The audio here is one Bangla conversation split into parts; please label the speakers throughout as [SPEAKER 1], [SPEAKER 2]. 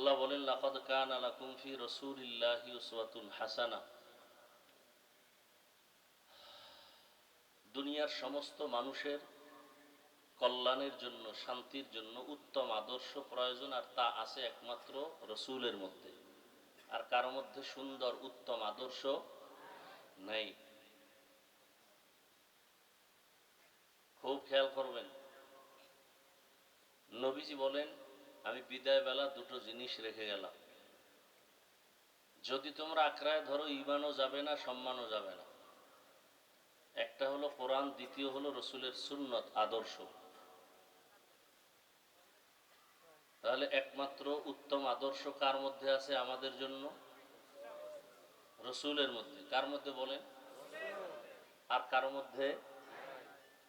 [SPEAKER 1] আল্লাহ বলেন, লাকাদ কান লাকুম ফি রাসূলিল্লাহি উসওয়াতুন হাসানা। দুনিয়ার সমস্ত মানুষের কল্যাণের জন্য, শান্তির জন্য উত্তম আদর্শ প্রয়োজন, আর তা আছে একমাত্র রসুলের মধ্যে। আর কারও মধ্যে সুন্দর, উত্তম আদর্শ নেই। খুব খেয়াল করবেন, নবীজি বলেন আমি বিদায় বেলা দুটো জিনিস রেখে গেলাম। যদি তোমরা আঁকড়ায় ধরো ইমানও যাবে না, সম্মানও যাবে না। একটা হলো কোরআন, দ্বিতীয় হলো রসুলের সুন্নত, আদর্শ। তাহলে একমাত্র উত্তম আদর্শ কার মধ্যে আছে আমাদের জন্য? রসুলের মধ্যে। কার মধ্যে বলেন? আর কার মধ্যে?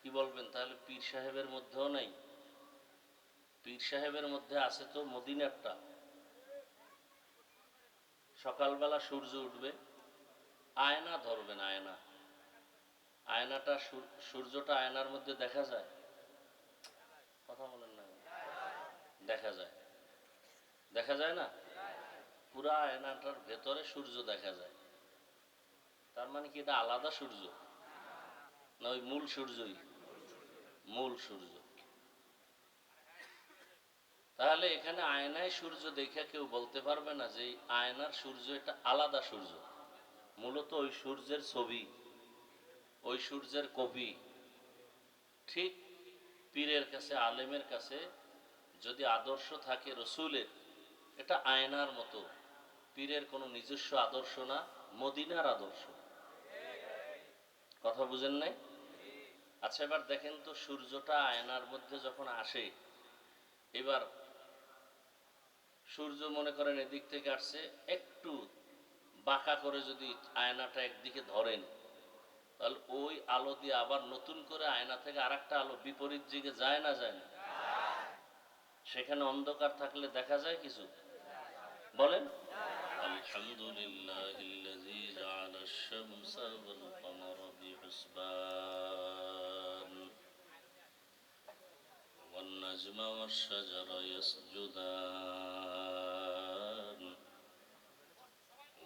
[SPEAKER 1] কি বলবেন? তাহলে পীর সাহেবের মধ্যেও নাই। পীর সাহেবের মধ্যে আছে তো মদিনারটা। সকালবেলা সূর্য উঠবে, আয়না ধরবেন, আয়না। আয়নাটা সূর্যটা আয়নার মধ্যে দেখা যায়? কথা বলেন না। দেখা যায়। দেখা যায় না? পুরা আয়নাটার ভেতরে সূর্য দেখা যায়। তার মানে কি এটা আলাদা সূর্য? না, ওই মূল সূর্যই। মূল সূর্য। তাহলে এখানে আয়নায় সূর্য দেখে কেউ বলতে পারবে না যে আয়নার সূর্য এটা আলাদা সূর্য। মূলত ওই সূর্যের ছবি, ওই সূর্যের কপি ঠিক পীরের কাছে, আলেমের কাছে যদি আদর্শ থাকে রসুলের, এটা আয়নার মতো। পীরের কোনো নিজস্ব আদর্শ না, মদিনার আদর্শ। কথা বুঝেন নাই? আচ্ছা এবার দেখেন তো সূর্যটা আয়নার মধ্যে যখন আসে, এবার সূর্য মনে করেন এদিক থেকে আসছে একটু বাঁকা করে যদি আয়নাটা একদিকে ধরেন তাহলে ওই আলো দিয়ে আবার নতুন করে আয়না থেকে আরেকটা আলো বিপরীত দিকে যায় না যায় না সেখানে অন্ধকার থাকলে দেখা যায় কিছু বলেন আলহামদুলিল্লাহিল্লাযী জাআলা আশ-শামসা ওয়াল কমারা বিহুসবান والنجم والشجر يسجدان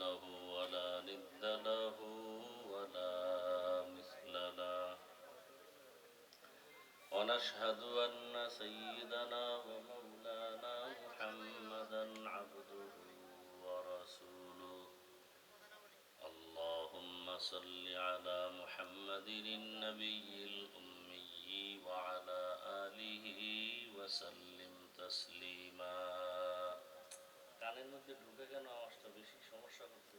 [SPEAKER 1] له ولا ند له ولا مثل له ونشهد أن سيدنا ومولانا محمدا عبده ورسوله اللهم صل على محمد النبي الأمي وعلى آله وسلم تسليما কানের মধ্যে ঢুকে কেন আওয়াজটা বেশি সমস্যা করতে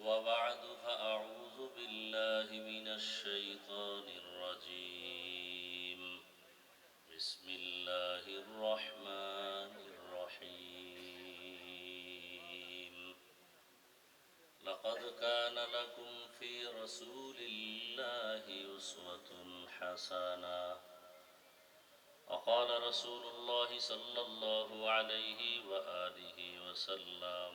[SPEAKER 1] وبعد فأعوذ بالله من الشيطان الرجيم بسم الله الرحمن الرحيم لقد كان لكم في رسول الله أسوة حسنة وقال رسول الله صلى الله عليه وآله وسلم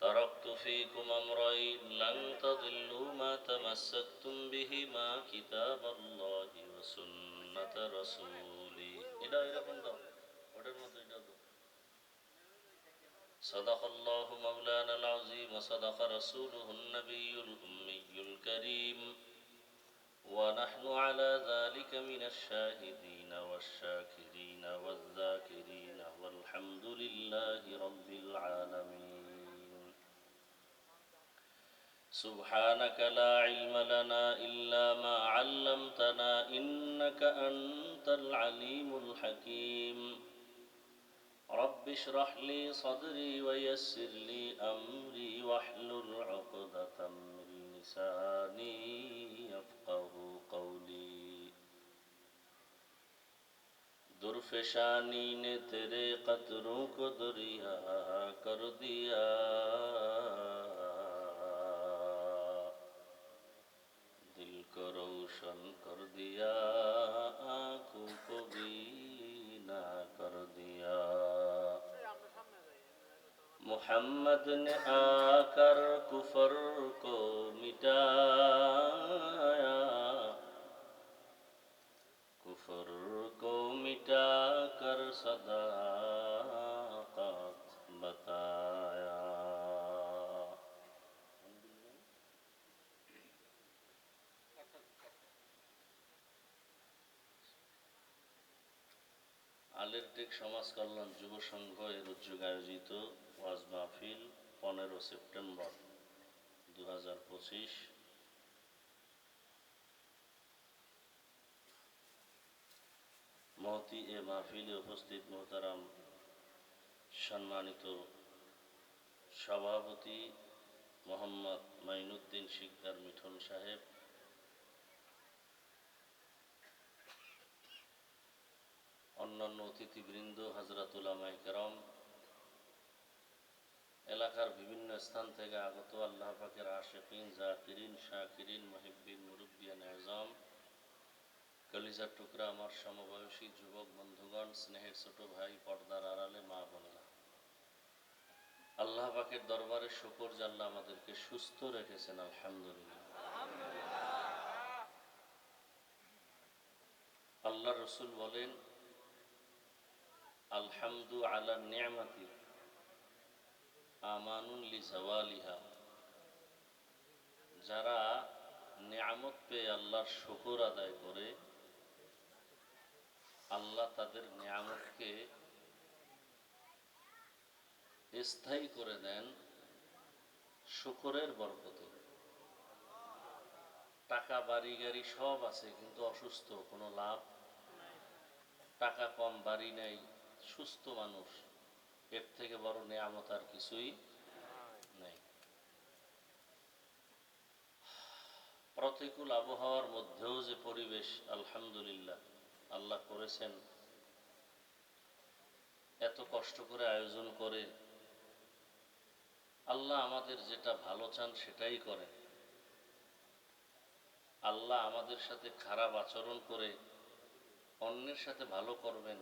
[SPEAKER 1] تركت فيكم أمرين لن تضلوا ما تمسكتم بهما كتاب الله وسنة رسولي إلى إلى بندر ওটার মতো এটা তো صدق الله مولانا العظيم وصدق رسوله النبي الأمي الكريم ونحن على ذلك من الشاهدين والشاكرين والذاكرين والحمد لله رب العالمين. سبحانك لا علم لنا إلا ما علمتنا إنك أنت العليم الحكيم. رب اشرح لي صدري ويسر لي أمري फैशानी ने तेरे कतरों को दरिया कर दिया दिल को रोशन कर दिया आंखों को बीना कर दिया मोहम्मद ने आकर कुफर को मिटाया خدا کر صداقت সমাজ কল্যাণ যুব সংঘ এর উদ্যোগ আয়োজিত ওয়াজ মাহফিল পনেরো সেপ্টেম্বর দু হাজার পঁচিশ মহতি এ মাহফিলে উপস্থিত মোহতারাম সম্মানিত সভাপতি মোহাম্মদ মাইনুদ্দিন শিকদার মিঠন সাহেব। অন্যান্য অতিথিবৃন্দ হাজরাতুল কেরম, এলাকার বিভিন্ন স্থান থেকে আগত আল্লাহ পাকের আশেকিন জাকিরিন শাকিরিন মহিবিন মুরব্বিয়ান, আজম কলিজার টুকরা আমার সমবয়সী যুবক বন্ধুগণ, স্নেহের ছোট ভাই, পর্দার আড়ালে মা বোনেরা। আল্লাহ পাকের দরবারে শুকর জাল্লা আমাদেরকে সুস্থ রেখেছেন, আলহামদুলিল্লাহ। আল্লাহ রসুল বলেন, আলহামদু আলা নিয়ামাতি আমানুন লি জাওয়ালিহা। যারা নিয়ামত পেয়ে আল্লাহর শুকর আদায় করে আল্লাহ তাদের নিয়ামতকে স্থায়ী করে দেন শুকরের বরকতে। টাকা, বাড়ি, গাড়ি সব আছে, কিন্তু অসুস্থ, কোনো লাভ টাকা কম, বাড়ি নেই, সুস্থ মানুষ, এর থেকে বড় নেয়ামত আর কিছুই নেই। প্রতিকূল আবহাওয়ার মধ্যেও যে পরিবেশ, আলহামদুলিল্লাহ। আল্লাহ করেছেন। এত কষ্ট করে আয়োজন করে। আল্লাহ আমাদের যেটা ভালো চান সেটাই করেন। আল্লাহ আমাদের সাথে খারাপ আচরণ করে, অন্যের সাথে ভালো করবেন।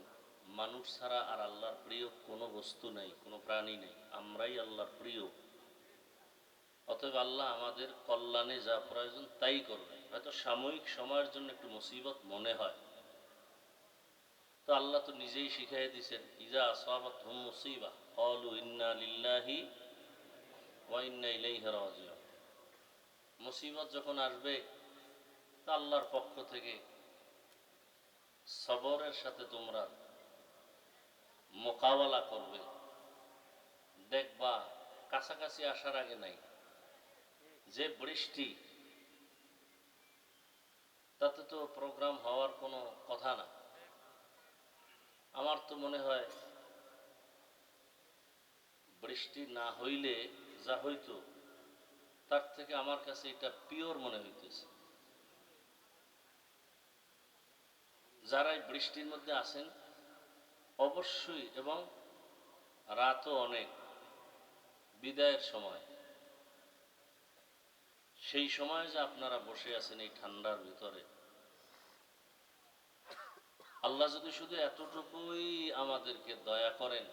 [SPEAKER 1] মানুষ ছাড়া আর আল্লাহর প্রিয় কোনো বস্তু নেই, কোনো প্রাণী নেই। আমরাই আল্লাহর প্রিয়। অতএব আল্লাহ আমাদের কল্যাণে যা প্রয়োজন তাই করবেন। হয়তো সাময়িক সময়ের জন্য একটু মুসিবত মনে হয়। তো আল্লাহ তো নিজেই শিখাই দিয়েছেন ইজা আসাবাত হুম মুসিবা অলু ইন্না লিল্লাহি ওয়া ইন্না ইলাইহি রাজিউন। মুসিবত যখন আসবে, তা আল্লাহর পক্ষ থেকে সবরের সাথে তোমরা মোকাবেলা করবে। দেখবা, কাছাকাছি আসার আগে নাই। যে বৃষ্টি, তাতে তো প্রোগ্রাম হওয়ার কোনো কথা না। আমার তো মনে হয় বৃষ্টি না হইলে যা হইতো, তার থেকে আমার কাছে এটা পিওর মনে হইতেছে। যারা এই বৃষ্টির মধ্যে আছেন, অবশ্যই এবং রাতও অনেক, বিদায়ের সময়। সেই সময় যে আপনারা বসে আছেন এই ঠান্ডার ভিতরে আল্লাহ যদি শুধু এতটুকুই আমাদেরকে দয়া করেন,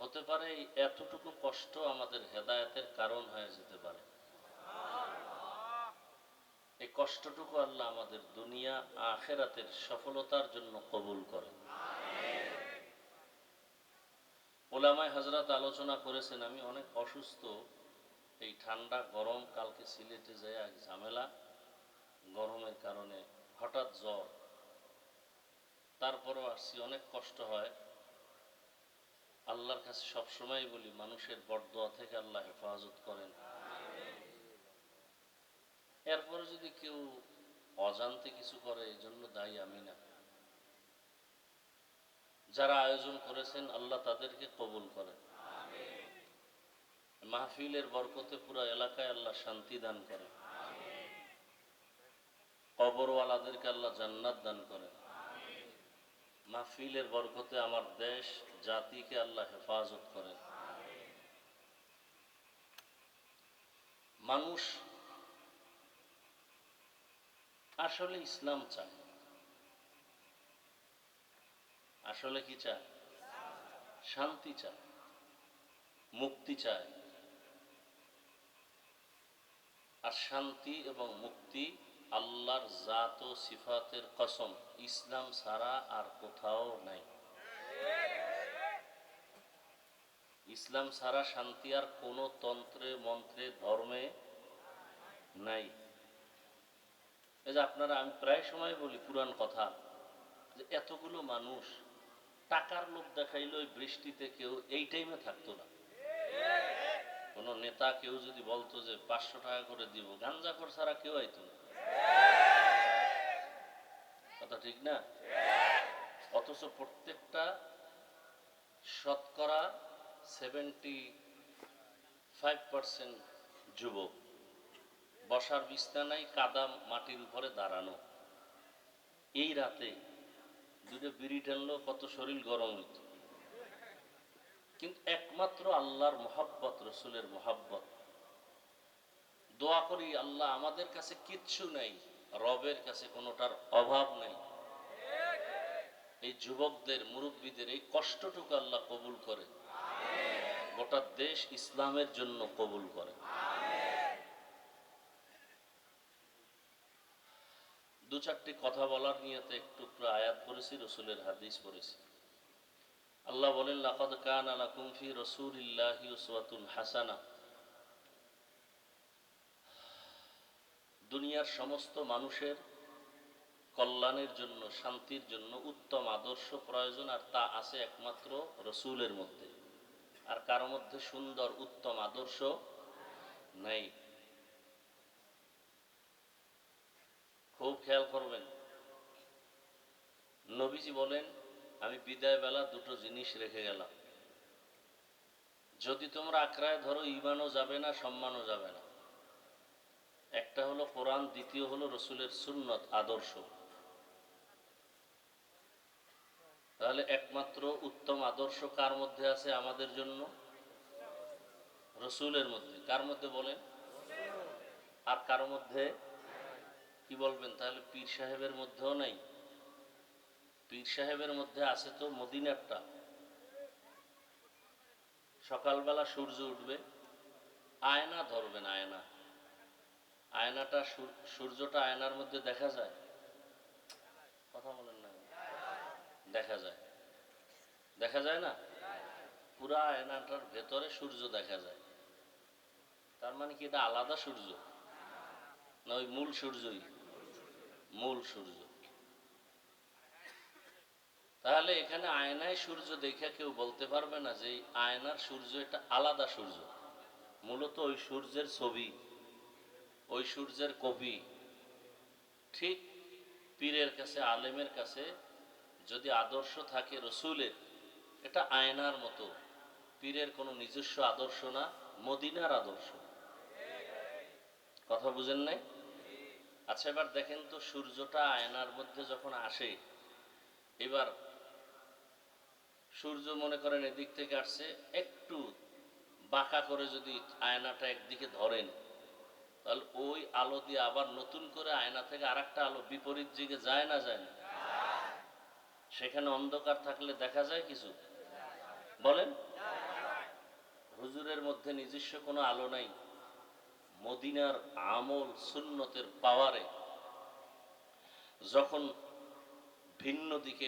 [SPEAKER 1] হতে পারে এতটুকু কষ্ট আমাদের হেদায়েতের কারণ হয়ে যেতে পারে। এই কষ্টটুকু আল্লাহ আমাদের দুনিয়া আখেরাতের সফলতার জন্য কবুল করেন। ওলামায় হজরত আলোচনা করেছেন, আমি অনেক অসুস্থ, এই ঠান্ডা, গরম, কালকে সিলেটে যায় এক ঝামেলা, গরমের কারণে হঠাৎ জ্বর তারপরও আসছি, অনেক কষ্ট হয়। আল্লাহর কাছে সবসময় বলি, মানুষের বরদোয়া থেকে আল্লাহ হেফাজত করেন। এরপরে যদি কেউ অজান্তে কিছু করে এই জন্য দায়ী আমি না। যারা আয়োজন করেছেন, আল্লাহ তাদেরকে কবুল করেন। মাহফিলের বরকতে পুরো এলাকায় আল্লাহ শান্তি দান করেন। কবরওয়ালাদেরকে আল্লাহ জান্নাত দান করেন। মাহফিলের বরকতে আমার দেশ, জাতিকে আল্লাহ হেফাজত করেন মানুষ আসলে ইসলাম চায়। আসলে কি চায়? শান্তি চায়, মুক্তি চায়। আর শান্তি এবং মুক্তি আল্লাহর জাত ও সিফাতের কসম, ইসলাম ছাড়া আর কোথাও নাই। ইসলাম ছাড়া শান্তি আর কোনো তন্ত্রে, মন্ত্রে, ধর্মে নাই। এই যে আপনারা, আমি প্রায় সময় বলি পুরান কথা, যে এতগুলো মানুষ টাকার লোভ দেখাইলো ওই বৃষ্টিতে কেউ এই টাইমে থাকতো না। কোনো নেতা কেউ যদি বলতো যে পাঁচশো টাকা করে দিব গাঞ্জা গাঞ্জাখর ছাড়া কেউ আইতো না। কথা ঠিক না? অথচ প্রত্যেকটা শতকরা সেভেন্টি ফাইভ পার্সেন্ট যুবক বসার বিছানায় কাদা মাটির উপরে দাঁড়ানো। এই রাতে দুটো বিড়ি টানলো, কত শরীর গরম হইত। কিন্তু একমাত্র আল্লাহর মোহাব্বত, রসুলের মোহাব্বত দোয়া করি, আল্লাহ আমাদের কাছে কিচ্ছু নেই, রবের কাছে কোনোটার অভাব নেই। এই যুবকদের, মুরব্বীদের এই কষ্টটুকু আল্লাহ কবুল করে গোটা দেশ ইসলামের জন্য কবুল করে। দু চারটি কথা বলার নিয়তে একটু আয়াত করেছি রসুলের হাদিস পড়েছি। আল্লাহ বলেন, লাকাদ কানা লাকুম ফি রাসূলিল্লাহি উসওয়াতুন হাসানা। দুনিয়ার সমস্ত মানুষের কল্যাণের জন্য, শান্তির জন্য উত্তম আদর্শ প্রয়োজন, আর তা আছে একমাত্র রসুলের মধ্যে। আর কারও মধ্যে সুন্দর, উত্তম আদর্শ নেই। খুব খেয়াল করবেন, নবীজি বলেন, আমি বিদায় বেলা দুটো জিনিস রেখে গেলাম। যদি তোমরা আঁকড়ায় ধরো ইমানও যাবে না, সম্মানও যাবে না। একটা হলো কোরআন, দ্বিতীয় হলো রসুলের সুন্নত, আদর্শ। তাহলে একমাত্র উত্তম আদর্শ কার মধ্যে আছে আমাদের জন্য? রসুলের মধ্যে। কার মধ্যে বলেন? আর কার মধ্যে? কি বলবেন? তাহলে পীর সাহেবের মধ্যেও নাই। পীর সাহেবের মধ্যে আছে তো মদিনারটা। সকালবেলা সূর্য উঠবে, আয়না ধরবেন, আয়না। আয়নাটা সূর্যটা আয়নার মধ্যে দেখা যায়? কথা বলেন না দেখা যায়। দেখা যায় না? পুরা আয়নাটার ভেতরে সূর্য দেখা যায়। তার মানে কি এটা আলাদা সূর্য? না, ওই মূল সূর্যই। মূল সূর্য। তাহলে এখানে আয়নায় সূর্য দেখে কেউ বলতে পারবে না যে আয়নার সূর্য এটা আলাদা সূর্য। মূলত ওই সূর্যের ছবি। ওই সূর্যের কপি ঠিক পীরের কাছে, আলেমের কাছে যদি আদর্শ থাকে রসুলের, এটা আয়নার মতো। পীরের কোনো নিজস্ব আদর্শ না, মদিনার আদর্শ। কথা বুঝেন নাই? আচ্ছা এবার দেখেন তো সূর্যটা আয়নার মধ্যে যখন আসে, এবার সূর্য মনে করেন এদিক থেকে আসছে, একটু বাঁকা করে যদি আয়নাটা একদিকে ধরেন তাহলে ওই আলো দিয়ে আবার নতুন করে আয়না থেকে আরেকটা আলো বিপরীত দিকে যায় না যায় না? সেখানে অন্ধকার থাকলে দেখা যায় কিছু? বলেন? হুজুরের মধ্যে নিজস্ব কোনো আলো নাই। মদিনার আমল সুন্নতের পাওয়ারে যখন ভিন্ন দিকে